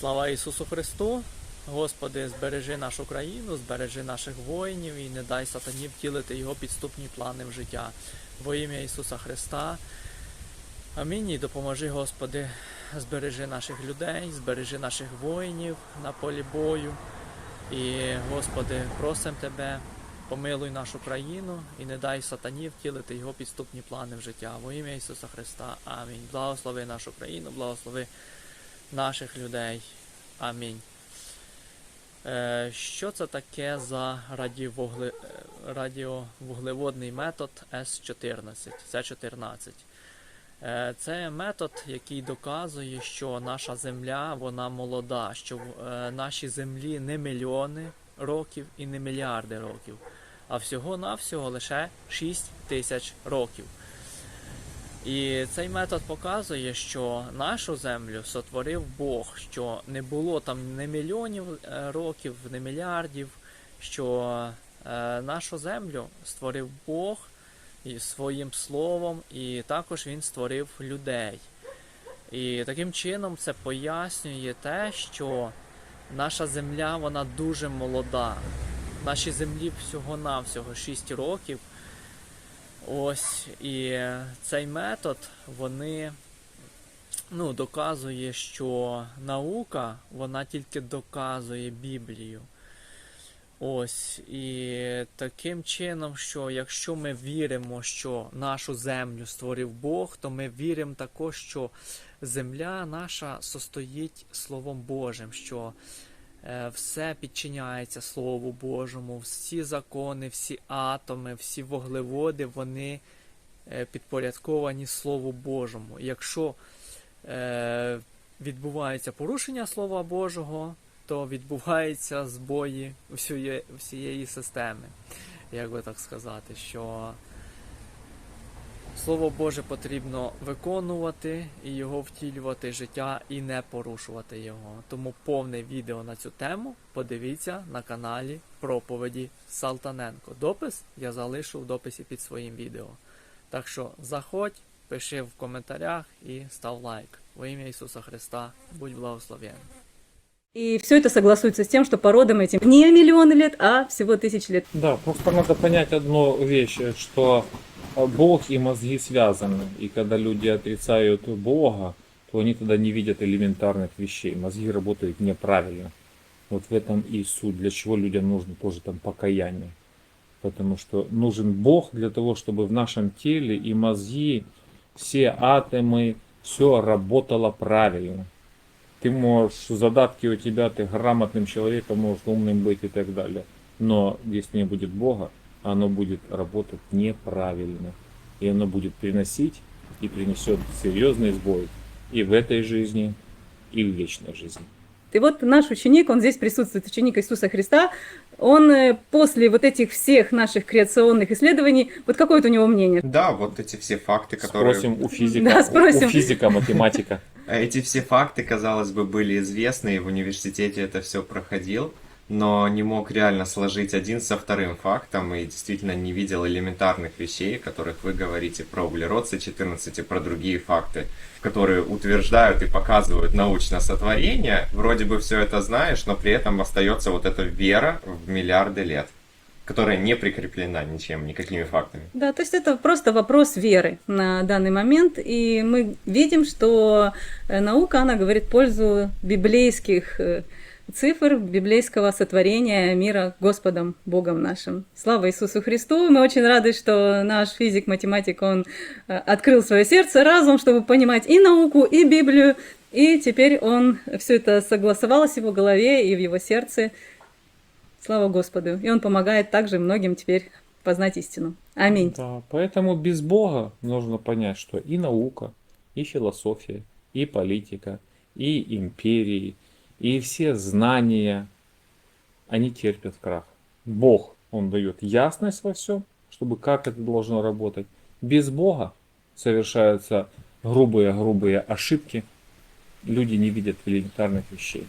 Слава Ісусу Христу! Господи, збережи нашу країну, збережи наших воїнів і не дай сатані втілити його підступні плани в життя. Во ім'я Ісуса Христа. Амінь. І допоможи, Господи, збережи наших людей, збережи наших воїнів на полі бою. І, Господи, просимо Тебе, помилуй нашу країну і не дай сатані втілити його підступні плани в життя. Во ім'я Ісуса Христа. Амінь. Благослови нашу країну, благослови наших людей. Амінь. Е, Що це таке за е, радіовуглеводний метод С14? С14. Е, Це метод, який доказує, що наша земля вона молода, що в нашій землі не мільйони років і не мільярди років, а всього-навсього лише 6 тисяч років. І цей метод показує, що нашу землю сотворив Бог, що не було там не мільйонів е, років, не мільярдів, що е, нашу землю створив Бог і своїм словом, і також Він створив людей. І таким чином це пояснює те, що наша земля вона дуже молода. Нашій землі всього-навсього 6 років. Ось і цей метод вони ну, доказує, що наука вона тільки доказує Біблію. Ось і таким чином, що якщо ми віримо, що нашу землю створив Бог, то ми віримо також, що земля наша состоїть Словом Божим, що все підчиняється Слову Божому, всі закони, всі атоми, всі вуглеводи, вони е, підпорядковані Слову Божому. Якщо е, відбувається порушення Слова Божого, то відбуваються збої всієї, всієї системи. Як би так сказати, що Слово Боже потрібно виконувати і його втілювати в життя і не порушувати його. Тому повне відео на цю тему подивіться на каналі проповіді Салтаненко. Допис я залишу в дописі під своїм відео. Так що заходь, пиши в коментарях і став лайк. Во ім'я Ісуса Христа, будь благословен. И все это согласуется с тем, что породам этим не миллионы лет, а всего тысяч лет. Да, просто надо понять одну вещь, что э, Бог и мозги связаны. И когда люди отрицают Бога, то они тогда не видят элементарных вещей. Мозги работают неправильно. Вот в этом и суть, для чего людям нужно тоже там покаяние. Потому что нужен Бог для того, чтобы в нашем теле и мозги, все атомы, все работало правильно. Ты можешь, задатки у тебя, ты грамотным человеком, можешь умным быть и так далее. Но если не будет Бога, оно будет работать неправильно. И оно будет приносить и принесет серьезный сбой и в этой жизни, и в вечной жизни. И вот наш ученик, он здесь присутствует, ученик Иисуса Христа, он э, после вот этих всех наших креационных исследований, вот какое у него мнение? Да, вот эти все факты, которые... Спросим у физика, Да, у- спросим. у физика, математика. Эти все факты, казалось бы, были известны, и в университете это все проходил, но не мог реально сложить один со вторым фактом и действительно не видел элементарных вещей, о которых вы говорите про углерод С14 и про другие факты, которые утверждают и показывают научное сотворение. Вроде бы все это знаешь, но при этом остается вот эта вера в миллиарды лет, которая не прикреплена ничем, никакими фактами. Да, то есть это просто вопрос веры на данный момент, и мы видим, что э, наука, она говорит пользу библейских э, цифр, библейского сотворения мира Господом Богом нашим. Слава Иисусу Христу! Мы очень рады, что наш физик, математик, он э, открыл свое сердце, разум, чтобы понимать и науку, и Библию, и теперь он все это согласовалось в его голове и в его сердце. Слава Господу! И он помогает также многим теперь познать истину. Аминь. Да, поэтому без Бога нужно понять, что и наука, и философия, и политика, и империи, и все знания, они терпят крах. Бог, Он дает ясность во всем, чтобы как это должно работать. Без Бога совершаются грубые-грубые ошибки. Люди не видят элементарных вещей.